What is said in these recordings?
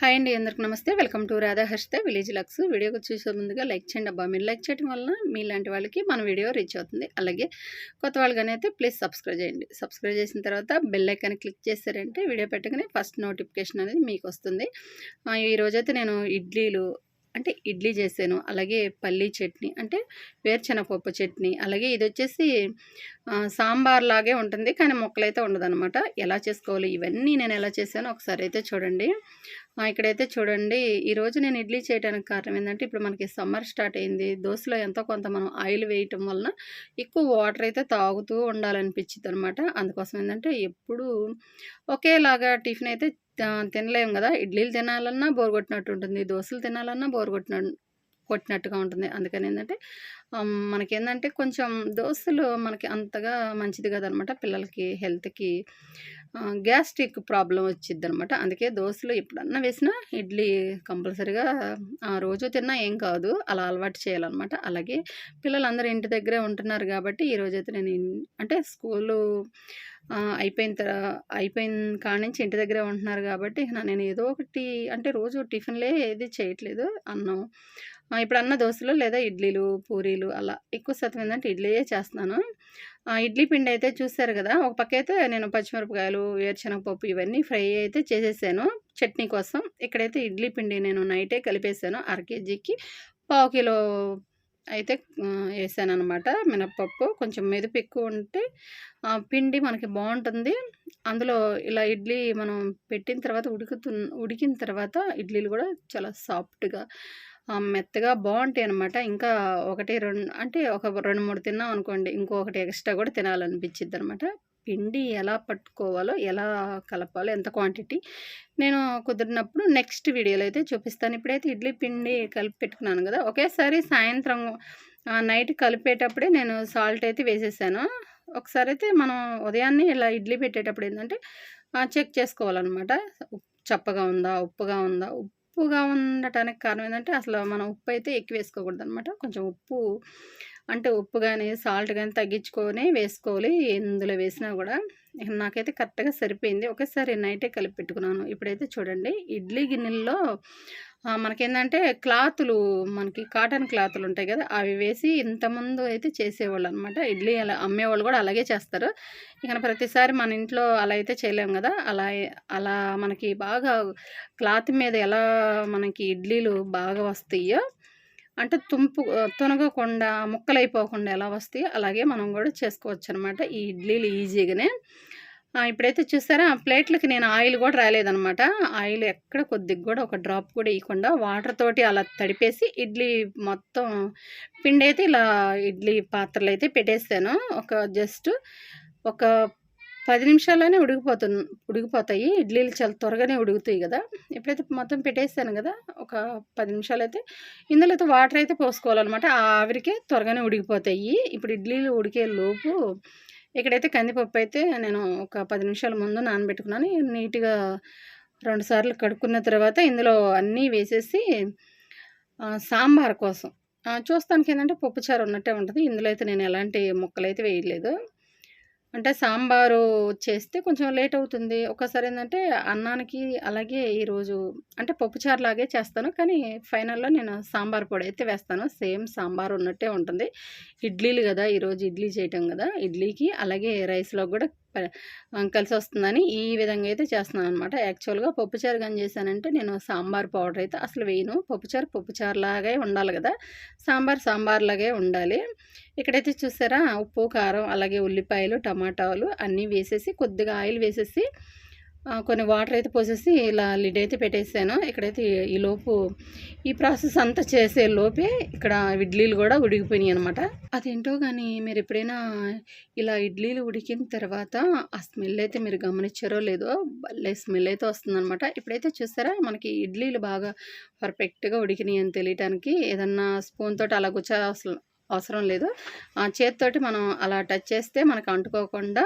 Hi అండి అందరికి నమస్తే. Welcome to Radha Harshitha village lux. వీడియోకి చూసే ముందుగా లైక్ చేయండి అబ్బా. మీరు లైక్ చేయడం వలన మీలాంటి వాళ్ళకి మన వీడియో రీచ్ అవుతుంది. అలాగే కొత్త వాళ్ళగానే అయితే ప్లీజ్ సబ్స్క్రైబ్ చేయండి. సబ్స్క్రైబ్ చేసిన తర్వాత బెల్ ఐకాన్ క్లిక్ చేశారంటే వీడియో పెట్టగానే ఫస్ట్ నోటిఫికేషన్ అనేది మీకు వస్తుంది. ఈరోజైతే నేను ఇడ్లీలు అంటే ఇడ్లీ చేశాను. అలాగే పల్లీ చట్నీ అంటే వేరుశనగపప్పు చట్నీ. అలాగే ఇది వచ్చేసి సాంబార్ లాగే ఉంటుంది. కానీ మొక్కలైతే ఉండదన్నమాట. ఎలా చేసుకోవాలి? ఇవన్నీ నేను ఎలా చేశానో ఒకసారి అయితే చూడండి. ఇక్కడైతే చూడండి. ఈరోజు నేను ఇడ్లీ చేయడానికి కారణం ఏంటంటే ఇప్పుడు మనకి సమ్మర్ స్టార్ట్ అయింది. దోశలో ఎంతో కొంత మనం ఆయిల్ వేయటం వలన ఎక్కువ వాటర్ అయితే తాగుతూ ఉండాలనిపించింది అనమాట అందుకోసం ఏంటంటే ఎప్పుడు ఒకేలాగా టిఫిన్ అయితే తినలేము కదా. ఇడ్లీలు తినాలన్నా బోర్ కొట్టినట్టు ఉంటుంది. దోశలు తినాలన్నా బోర్ కొట్టిన కొట్టినట్టుగా ఉంటుంది. అందుకని ఏంటంటే మనకేంటంటే కొంచెం దోశలు మనకి అంతగా మంచిది కదనమాట. పిల్లలకి హెల్త్కి. గ్యాస్ట్రిక్ ప్రాబ్లం వచ్చింది అనమాట అందుకే దోశలు ఎప్పుడన్నా వేసినా ఇడ్లీ కంపల్సరీగా ఆ రోజు తిన్నా ఏం కాదు అలా అలవాటు చేయాలన్నమాట. అలాగే పిల్లలందరూ ఇంటి దగ్గరే ఉంటున్నారు కాబట్టి ఈరోజు అయితే నేను అంటే స్కూలు అయిపోయిన తర అయిపోయిన కాడ నుంచి ఇంటి దగ్గరే ఉంటున్నారు కాబట్టి నేను ఏదో ఒకటి అంటే రోజు టిఫిన్లే ఏది చేయట్లేదు అన్నం. ఇప్పుడు అన్న దోశలు లేదా ఇడ్లీలు పూరీలు అలా ఎక్కువ శాతం ఏంటంటే ఇడ్లీయే చేస్తున్నాను. ఇడ్లీ పిండి అయితే చూస్తారు కదా ఒక పక్క అయితే నేను పచ్చిమిరపకాయలు వేరుశనగపప్పు ఇవన్నీ ఫ్రై అయితే చేసేసాను. చట్నీ కోసం ఇక్కడైతే ఇడ్లీ పిండి నేను నైటే కలిపేసాను అర కేజీకి. పావు కిలో అయితే వేసాను అనమాట మినప్పప్పు. కొంచెం మెదుపు ఎక్కువ ఉంటే పిండి మనకి బాగుంటుంది. అందులో ఇలా ఇడ్లీ మనం పెట్టిన తర్వాత ఉడుకుతు ఉడికిన తర్వాత ఇడ్లీలు కూడా చాలా సాఫ్ట్గా మెత్తగా బాగుంటాయి అనమాట ఇంకా ఒకటి రెండు అంటే ఒక రెండు మూడు తిన్నాం అనుకోండి ఇంకొకటి ఎక్స్ట్రా కూడా తినాలనిపించిద్ది అనమాట పిండి ఎలా పట్టుకోవాలో ఎలా కలపాలో ఎంత క్వాంటిటీ నేను కుదిరినప్పుడు నెక్స్ట్ వీడియోలో అయితే చూపిస్తాను. ఇప్పుడైతే ఇడ్లీ పిండి కలిపి పెట్టుకున్నాను కదా ఒకేసారి సాయంత్రం ఆ, నైట్ కలిపేటప్పుడే నేను సాల్ట్ అయితే వేసేసాను. ఒకసారి అయితే మనం ఉదయాన్నే ఇలా ఇడ్లీ పెట్టేటప్పుడు ఏంటంటే చెక్ చేసుకోవాలన్నమాట. ఉప్- చప్పగా ఉందా ఉప్పుగా ఉందా ఉప్పుగా ఉండటానికి కారణం ఏంటంటే అసలు మనం ఉప్పు అయితే ఎక్కువ వేసుకోకూడదు అనమాట కొంచెం ఉప్పు అంటే ఉప్పు కానీ సాల్ట్ కానీ తగ్గించుకొని వేసుకోవాలి. ఎందులో వేసినా కూడా నాకైతే కరెక్ట్గా సరిపోయింది. ఒకేసారి నైటే కలిపి పెట్టుకున్నాను. ఇప్పుడైతే చూడండి ఇడ్లీ గిన్నెల్లో మనకేంటంటే క్లాతులు మనకి కాటన్ క్లాతులు ఉంటాయి కదా అవి వేసి ఇంతముందు అయితే చేసేవాళ్ళు అనమాట ఇడ్లీ అలా అమ్మేవాళ్ళు కూడా అలాగే చేస్తారు. ఇక ప్రతిసారి మన ఇంట్లో అలా అయితే చేయలేము కదా అలా అలా మనకి బాగా క్లాత్ మీద ఎలా మనకి ఇడ్లీలు బాగా వస్తాయో అంటే తుంపు తునగకుండా ముక్కలైపోకుండా ఎలా వస్తాయో అలాగే మనం కూడా చేసుకోవచ్చు అనమాట ఈ ఇడ్లీలు ఈజీగానే. ఇప్పుడైతే చూసారా ప్లేట్లకి నేను ఆయిల్ కూడా రాలేదనమాట ఆయిల్ ఎక్కడ కొద్దిగా కూడా ఒక డ్రాప్ కూడా ఇవ్వకుండా వాటర్ తోటి అలా తడిపేసి ఇడ్లీ మొత్తం పిండి అయితే ఇలా ఇడ్లీ పాత్రలు అయితే పెట్టేసాను. ఒక జస్ట్ ఒక పది నిమిషాల్లోనే ఉడికిపోతుంది ఉడికిపోతాయి. ఇడ్లీలు చాలా త్వరగానే ఉడుకుతాయి కదా. ఎప్పుడైతే మొత్తం పెట్టేసాను కదా ఒక పది నిమిషాలు అయితే ఇందులో అయితే వాటర్ అయితే పోసుకోవాలన్నమాట. ఆ ఆవిరికే త్వరగానే ఉడికిపోతాయి. ఇప్పుడు ఇడ్లీలు ఉడికే లోపు ఇక్కడైతే కందిపప్పు అయితే నేను ఒక పది నిమిషాల ముందు నానబెట్టుకున్నాను. నీట్గా రెండు సార్లు కడుక్కున్న తర్వాత ఇందులో అన్నీ వేసేసి సాంబార్ కోసం. చూస్తానికి ఏంటంటే పప్పుచారు ఉన్నట్టే ఉంటుంది. ఇందులో అయితే నేను ఎలాంటి ముక్కలు అయితే వేయలేదు. అంటే సాంబారు చేస్తే కొంచెం లేట్ అవుతుంది. ఒకసారి ఏంటంటే అన్నానికి అలాగే ఈరోజు అంటే పప్పుచారు లాగే చేస్తాను. కానీ ఫైనల్లో నేను సాంబార్ పొడి అయితే వేస్తాను. సేమ్ సాంబార్ ఉన్నట్టే ఉంటుంది. ఇడ్లీలు కదా ఈరోజు ఇడ్లీ చేయటం కదా. ఇడ్లీకి అలాగే రైస్లో కూడా కలిసి వస్తుందని ఈ విధంగా అయితే చేస్తున్నాను అనమాట యాక్చువల్గా పప్పుచారు కానీ చేశానంటే నేను సాంబార్ పౌడర్ అయితే అసలు వేయను. పప్పుచారు పప్పుచారు లాగే ఉండాలి కదా. సాంబార్ సాంబార్ లాగే ఉండాలి. ఇక్కడైతే చూసారా? ఉప్పు కారం అలాగే ఉల్లిపాయలు టమాటాలు అన్నీ వేసేసి కొద్దిగా ఆయిల్ వేసేసి కొన్ని వాటర్ అయితే పోసేసి ఇలా లిడ్ అయితే పెట్టేసాను. ఇక్కడైతే ఈ లోపు ఈ ప్రాసెస్ అంతా చేసే లోపే ఇక్కడ ఇడ్లీలు కూడా ఉడికిపోయినాయి అనమాట అదేంటో కానీ మీరు ఎప్పుడైనా ఇలా ఇడ్లీలు ఉడికిన తర్వాత ఆ స్మెల్ అయితే మీరు గమనించారో లేదో భలే స్మెల్ అయితే వస్తుందన్నమాట. ఇప్పుడైతే చూసారా మనకి ఇడ్లీలు బాగా పర్ఫెక్ట్గా ఉడికినాయి అని తెలియటానికి ఏదన్నా స్పూన్ తోటి అలా గుచ్చ అవసరం అవసరం లేదు. ఆ చేతితోటి మనం అలా టచ్ చేస్తే మనకు అంటుకోకుండా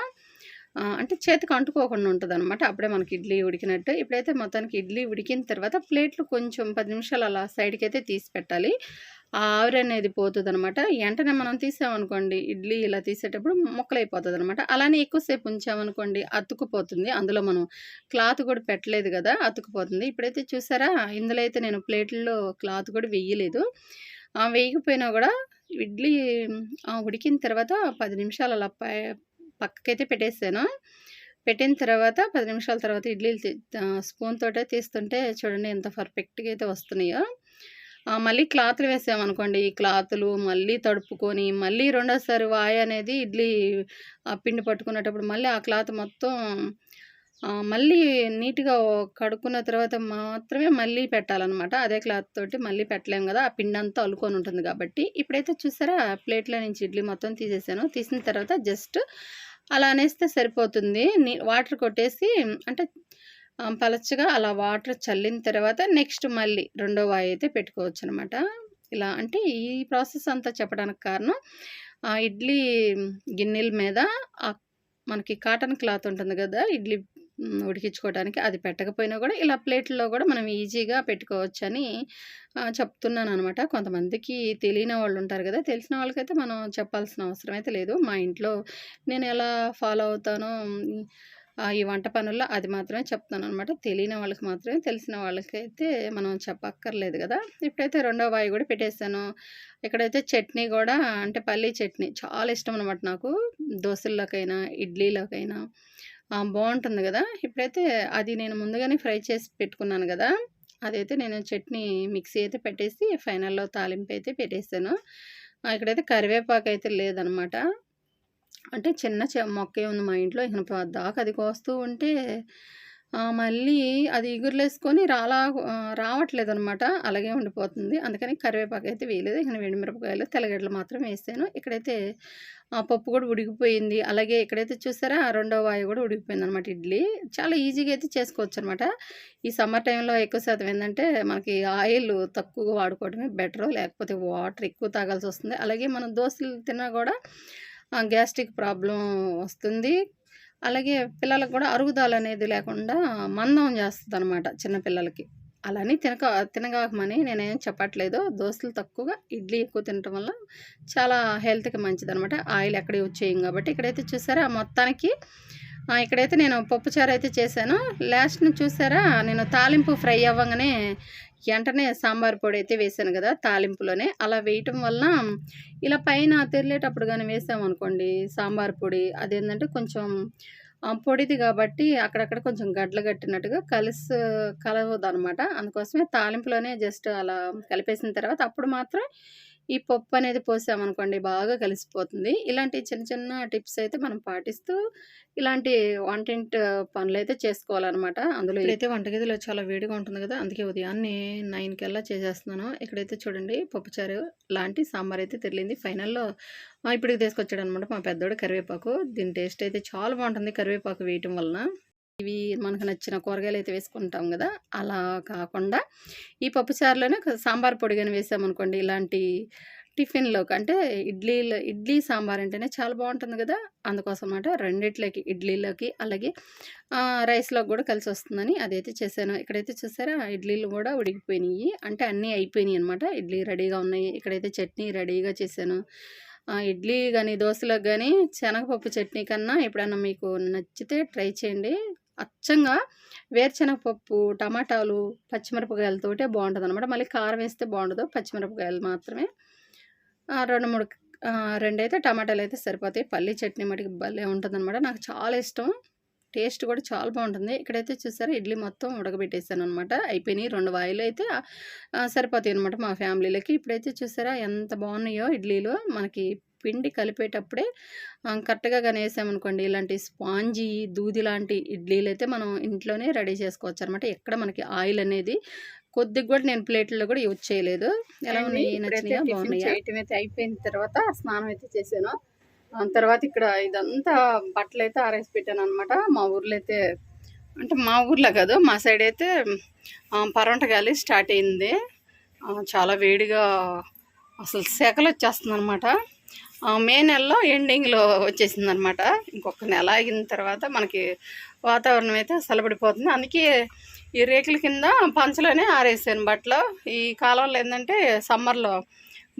అంటే చేతికి అంటుకోకుండా ఉంటుంది అనమాట అప్పుడే మనకి ఇడ్లీ ఉడికినట్టు. ఇప్పుడైతే మొత్తానికి ఇడ్లీ ఉడికిన తర్వాత ప్లేట్లు కొంచెం పది నిమిషాలు అలా సైడ్కి అయితే తీసి పెట్టాలి. ఆ ఆవిరి అనేది పోతుంది అనమాట వెంటనే మనం తీసామనుకోండి ఇడ్లీ ఇలా తీసేటప్పుడు మొక్కలైపోతుంది అనమాట అలానే ఎక్కువసేపు ఉంచామనుకోండి అతుకుపోతుంది అందులో మనం క్లాత్ కూడా పెట్టలేదు కదా అతుకుపోతుంది ఇప్పుడైతే చూసారా ఇందులో అయితే నేను ప్లేట్లో క్లాత్ కూడా వేయలేదు. ఆ, వేయకపోయినా కూడా ఇడ్లీ ఉడికిన తర్వాత పది నిమిషాలు అలా పై- పక్కకైతే పెట్టేసాను. పెట్టిన తర్వాత పది నిమిషాల తర్వాత ఇడ్లీలు స్పూన్ తోటే తీస్తుంటే చూడండి ఎంత పర్ఫెక్ట్గా అయితే వస్తున్నాయో. మళ్ళీ క్లాత్లు వేసామనుకోండి. ఈ క్లాతులు మళ్ళీ తడుపుకొని మళ్ళీ రెండోసారి వాయి అనేది ఇడ్లీ ఆ పిండి పట్టుకునేటప్పుడు మళ్ళీ ఆ క్లాత్ మొత్తం మళ్ళీ నీట్గా కడుక్కున్న తర్వాత మాత్రమే మళ్ళీ పెట్టాలన్నమాట. అదే క్లాత్ తోటి మళ్ళీ పెట్టలేం కదా. ఆ పిండి అంతా అల్లుకొని ఉంటుంది కాబట్టి. ఇప్పుడైతే చూసారా ప్లేట్లో నుంచి ఇడ్లీ మొత్తం తీసేసాను. తీసిన తర్వాత జస్ట్ అలా అనేస్తే సరిపోతుంది. నీ వాటర్ కొట్టేసి అంటే పలచగా అలా వాటర్ చల్లిన తర్వాత నెక్స్ట్ మళ్ళీ రెండో వాయి అయితే పెట్టుకోవచ్చు అనమాట ఇలా అంటే ఈ ప్రాసెస్ అంతా చెప్పడానికి కారణం ఆ ఇడ్లీ గిన్నెల మీద మనకి కాటన్ క్లాత్ ఉంటుంది కదా ఇడ్లీ ఉడికించుకోవడానికి అది పెట్టకపోయినా కూడా ఇలా ప్లేట్లో కూడా మనం ఈజీగా పెట్టుకోవచ్చని చెప్తున్నాను అనమాట కొంతమందికి తెలియని వాళ్ళు ఉంటారు కదా తెలిసిన వాళ్ళకైతే మనం చెప్పాల్సిన అవసరం అయితే లేదు. మా ఇంట్లో నేను ఎలా ఫాలో అవుతానో ఈ వంట పనుల్లో అది మాత్రమే చెప్తాను అనమాట తెలియని వాళ్ళకి మాత్రమే తెలిసిన వాళ్ళకైతే మనం చెప్పక్కర్లేదు కదా. ఇప్పుడైతే రెండో వాయి కూడా పెట్టేశాను. ఇక్కడైతే చట్నీ కూడా అంటే పల్లీ చట్నీ చాలా ఇష్టం అనమాట నాకు. దోశల్లోకైనా ఇడ్లీలోకైనా బాగుంటుంది కదా. ఇప్పుడైతే అది నేను ముందుగానే ఫ్రై చేసి పెట్టుకున్నాను కదా. అదైతే నేను చట్నీ మిక్సీ అయితే పెట్టేసి ఫైనల్లో తాలింపు అయితే పెట్టేసాను. ఇక్కడైతే కరివేపాకు అయితే లేదనమాట. అంటే చిన్న చె మొక్కే ఉంది మా ఇంట్లో. ఇక దాకా అది కోస్తూ ఉంటే మళ్ళీ అది ఇగురులేసుకొని రాలా రావట్లేదు అనమాట అలాగే ఉండిపోతుంది. అందుకని కరివేపాకు అయితే వేయలేదు. ఇక్కడ వెండిమిరపకాయలు తెల్లగడ్డలు మాత్రం వేసాను. ఇక్కడైతే ఆ పప్పు కూడా ఉడికిపోయింది. అలాగే ఇక్కడైతే చూసారా రెండో వాయు కూడా ఉడికిపోయింది అనమాట ఇడ్లీ. చాలా ఈజీగా అయితే చేసుకోవచ్చు అనమాట ఈ సమ్మర్ టైంలో ఎక్కువ శాతం ఏంటంటే మనకి ఆయిల్ తక్కువగా వాడుకోవడమే బెటర్. లేకపోతే వాటర్ ఎక్కువ తాగాల్సి వస్తుంది. అలాగే మనం దోశలు తిన్నా కూడా గ్యాస్ట్రిక్ ప్రాబ్లం వస్తుంది. అలాగే పిల్లలకు కూడా అరుగుదల అనేది లేకుండా మందం చేస్తుంది అనమాట చిన్నపిల్లలకి అలానే తినక తినగాకమని నేనేం చెప్పట్లేదు. దోశలు తక్కువగా ఇడ్లీ ఎక్కువ తినటం వల్ల చాలా హెల్త్కి మంచిది అనమాట ఆయిల్ ఎక్కడ యూజ్ చేయం కాబట్టి ఇక్కడైతే చూసారా మొత్తానికి. ఇక్కడైతే నేను పప్పుచారు అయితే చేశాను. లాస్ట్ని చూసారా? నేను తాలింపు ఫ్రై అవ్వగానే వెంటనే సాంబార్ పొడి అయితే వేసాను కదా తాలింపులోనే. అలా వేయటం వల్ల ఇలా పైన తెరలేటప్పుడు కానీ వేసామనుకోండి సాంబార్ పొడి అదేంటంటే కొంచెం పొడిది కాబట్టి అక్కడక్కడ కొంచెం గడ్డలు కట్టినట్టుగా కలిసి కలవద్దు అనమాట అందుకోసమే తాలింపులోనే జస్ట్ అలా కలిపేసిన తర్వాత అప్పుడు మాత్రం ఈ పప్పు అనేది పోసామనుకోండి బాగా కలిసిపోతుంది. ఇలాంటి చిన్న చిన్న టిప్స్ అయితే మనం పాటిస్తూ ఇలాంటి వంటింటి పనులు అయితే చేసుకోవాలన్నమాట. అందులో ఇప్పుడైతే వంటగదిలో చాలా వేడిగా ఉంటుంది కదా అందుకే ఉదయాన్నే నైన్ కల్లా చేసేస్తున్నాను. ఇక్కడైతే చూడండి పప్పుచారు లాంటి సాంబార్ అయితే తెరిలింది ఫైనల్లో ఇప్పటికి తీసుకొచ్చాడు అనమాట మా పెద్దోడు కరివేపాకు. దీని టేస్ట్ అయితే చాలా బాగుంటుంది కరివేపాకు వేయటం వలన. ఇవి మనకు నచ్చిన కూరగాయలు అయితే వేసుకుంటాం కదా అలా కాకుండా ఈ పప్పుచారులోనే సాంబార్ పొడి కానీ వేసామనుకోండి ఇలాంటి టిఫిన్లోకి అంటే ఇడ్లీలో ఇడ్లీ సాంబార్ అంటేనే చాలా బాగుంటుంది కదా అందుకోసం అన్నమాట రెండిట్లోకి ఇడ్లీలోకి అలాగే రైస్లోకి కూడా కలిసి వస్తుందని అదైతే చేశాను. ఇక్కడైతే చూసారా ఇడ్లీలు కూడా ఉడికిపోయినాయి అంటే అన్నీ అయిపోయినాయి అనమాట ఇడ్లీ రెడీగా ఉన్నాయి ఇక్కడైతే చట్నీ రెడీగా చేశాను. ఇడ్లీ కానీ దోశలకు కానీ శనగపప్పు చట్నీ కన్నా ఎప్పుడైనా మీకు నచ్చితే ట్రై చేయండి. అచ్చంగా వేరుశనగపప్పు టమాటాలు పచ్చిమిరపకాయలతోటే బాగుంటుంది అనమాట మళ్ళీ కారం వేస్తే బాగుండదు పచ్చిమిరపకాయలు మాత్రమే. రెండు మూడు రెండైతే టమాటాలు అయితే సరిపోతాయి. పల్లి చట్నీ మటుకు భలే ఉంటుంది అనమాట నాకు చాలా ఇష్టం. టేస్ట్ కూడా చాలా బాగుంటుంది. ఇక్కడైతే చూసారా ఇడ్లీ మొత్తం ఉడకబెట్టేసాను అనమాట అయిపోయినాయి రెండు వాయిలు అయితే సరిపోతాయి అనమాట మా ఫ్యామిలీలకి. ఇప్పుడైతే చూసారా ఎంత బాగున్నాయో ఇడ్లీలు. మనకి పిండి కలిపేటప్పుడే కరెక్ట్గా కానీ వేసామనుకోండి ఇలాంటి స్పాంజీ దూది లాంటి ఇడ్లీలు అయితే మనం ఇంట్లోనే రెడీ చేసుకోవచ్చు అనమాట ఎక్కడ మనకి ఆయిల్ అనేది కొద్దిగా కూడా నేను ప్లేట్లో కూడా యూజ్ చేయలేదు. ఎలా ఉన్నాయి? నచ్చినాయా? బాగున్నాయా? చేయటం అయితే అయిపోయిన తర్వాత స్నానం అయితే చేశాను. ఆ తర్వాత ఇక్కడ ఇదంతా బట్టలు అయితే ఆరేసి పెట్టాను అనమాట మా ఊర్లో అయితే అంటే మా ఊర్లో కాదు మా సైడ్ అయితే ఆ, పరోంట గాలి స్టార్ట్ అయింది. చాలా వేడిగా అసలు సెకలు వచ్చేస్తుంది అనమాట మే నెలలో ఎండింగ్లో వచ్చేసింది అనమాట ఇంకొక నెల ఆగిన తర్వాత మనకి వాతావరణం అయితే చల్లబడిపోతుంది అందుకే ఈ రేకుల కింద పంచలోనే ఆరేసాను బట్టలు. ఈ కాలంలో ఏంటంటే సమ్మర్లో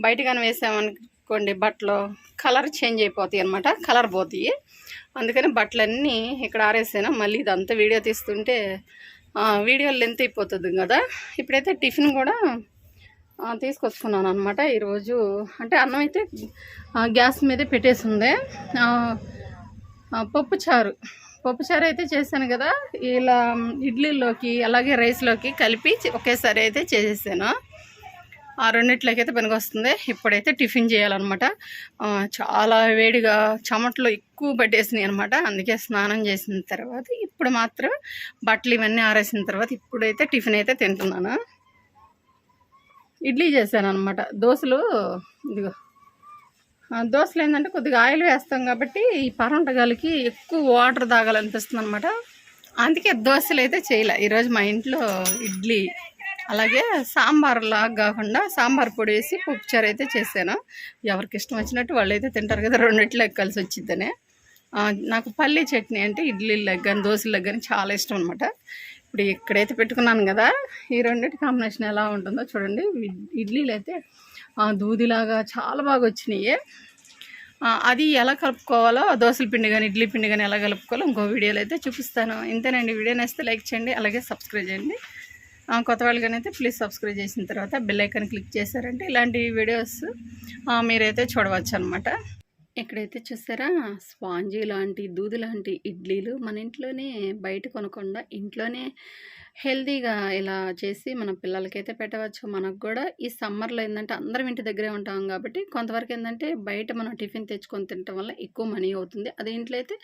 బయట కానీ వేసామనుకోండి బట్టలు కలర్ చేంజ్ అయిపోతాయి అనమాట కలర్ పోతాయి. అందుకని బట్టలన్నీ ఇక్కడ ఆరేసాను. మళ్ళీ ఇదంతా వీడియో తీస్తుంటే వీడియో లెంత్ అయిపోతుంది కదా. ఇప్పుడైతే టిఫిన్ కూడా తీసుకొచ్చుకున్నాను అనమాట ఈరోజు. అంటే అన్నం అయితే గ్యాస్ మీదే పెట్టేసి ఉంది పప్పుచారు పప్పుచారు అయితే చేశాను కదా. ఇలా ఇడ్లీలోకి అలాగే రైస్లోకి కలిపి ఒకేసారి అయితే చేసేసాను. ఆ రెండిట్లోకి అయితే పనికొస్తుంది. ఇప్పుడైతే టిఫిన్ చేయాలన్నమాట. చాలా వేడిగా చెమటలు ఎక్కువ పట్టేసినాయి అనమాట అందుకే స్నానం చేసిన తర్వాత ఇప్పుడు మాత్రం బట్టలు ఇవన్నీ ఆరేసిన తర్వాత ఇప్పుడైతే టిఫిన్ అయితే తింటున్నాను. ఇడ్లీ చేశాను అనమాట దోశలు ఇదిగో. దోశలు ఏంటంటే కొద్దిగా ఆయిల్ వేస్తాం కాబట్టి ఈ పరంటగాలికి ఎక్కువ వాటర్ తాగాలనిపిస్తుంది అనమాట అందుకే దోశలు అయితే చేయలే. ఈరోజు మా ఇంట్లో ఇడ్లీ అలాగే సాంబార్ లాగా కాకుండా సాంబార్ పొడి వేసి పప్పుచారు అయితే చేశాను. ఎవరికి ఇష్టం వచ్చినట్టు వాళ్ళు అయితే తింటారు కదా రెండిట్లో కలిసి వచ్చిద్దనే. నాకు పల్లీ చట్నీ అంటే ఇడ్లీలకు కానీ దోశలకు కానీ చాలా ఇష్టం అనమాట ఇప్పుడు ఇక్కడైతే పెట్టుకున్నాను కదా ఈ రెండింటి కాంబినేషన్ ఎలా ఉంటుందో చూడండి. ఇడ్లీలు అయితే దూదిలాగా చాలా బాగా వచ్చినాయి. అది ఎలా కలుపుకోవాలో దోశల పిండి కానీ ఇడ్లీ పిండి కానీ ఎలా కలుపుకోవాలో ఇంకో వీడియోలో అయితే చూపిస్తాను. ఇంతేనండి వీడియో నచ్చితే లైక్ చేయండి అలాగే సబ్స్క్రైబ్ చేయండి. కొత్త వాళ్ళకనైతే ప్లీజ్ సబ్స్క్రైబ్ చేసిన తర్వాత బెల్ ఐకాన్ క్లిక్ చేశారంటే ఇలాంటి వీడియోస్ మీరైతే చూడవచ్చు అనమాట ఇక్కడైతే చూసారా స్పాంజీ లాంటి దూది లాంటి ఇడ్లీలు మన ఇంట్లోనే బయట కొనకుండా ఇంట్లోనే హెల్తీగా ఇలా చేసి మన పిల్లలకైతే పెట్టవచ్చు. మనకు కూడా ఈ సమ్మర్లో ఏంటంటే అందరం ఇంటి దగ్గరే ఉంటాం కాబట్టి కొంతవరకు ఏంటంటే బయట మనం టిఫిన్ తెచ్చుకొని తినటం వల్ల ఎక్కువ మనీ అవుతుంది. అదే ఇంట్లో అయితే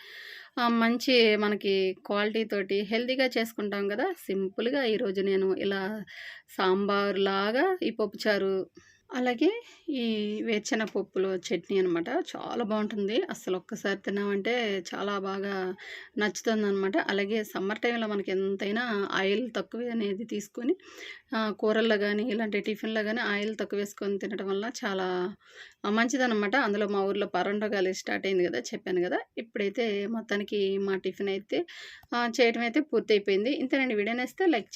మంచి మనకి క్వాలిటీ తోటి హెల్తీగా చేసుకుంటాం కదా. సింపుల్గా ఈరోజు నేను ఇలా సాంబార్ లాగా ఈ పప్పుచారు అలాగే ఈ వేరుశెనగ పప్పులో చట్నీ అనమాట. చాలా బాగుంటుంది. అసలు ఒక్కసారి తిన్నామంటే చాలా బాగా నచ్చుతుంది అనమాట అలాగే సమ్మర్ టైంలో మనకి ఎంతైనా ఆయిల్ తక్కువ అనేది తీసుకొని కూరల్లో కానీ ఇలాంటి టిఫిన్లో కానీ ఆయిల్ తక్కువ వేసుకొని తినడం వల్ల చాలా మంచిదన్నమాట అందులో మా ఊర్లో పరండగాలి స్టార్ట్ అయింది కదా చెప్పాను కదా. ఇప్పుడైతే మొత్తానికి మా టిఫిన్ అయితే చేయడం చేయటం అయితే పూర్తయిపోయింది. ఇంతేనండి. వీడియోనేస్తే లైక్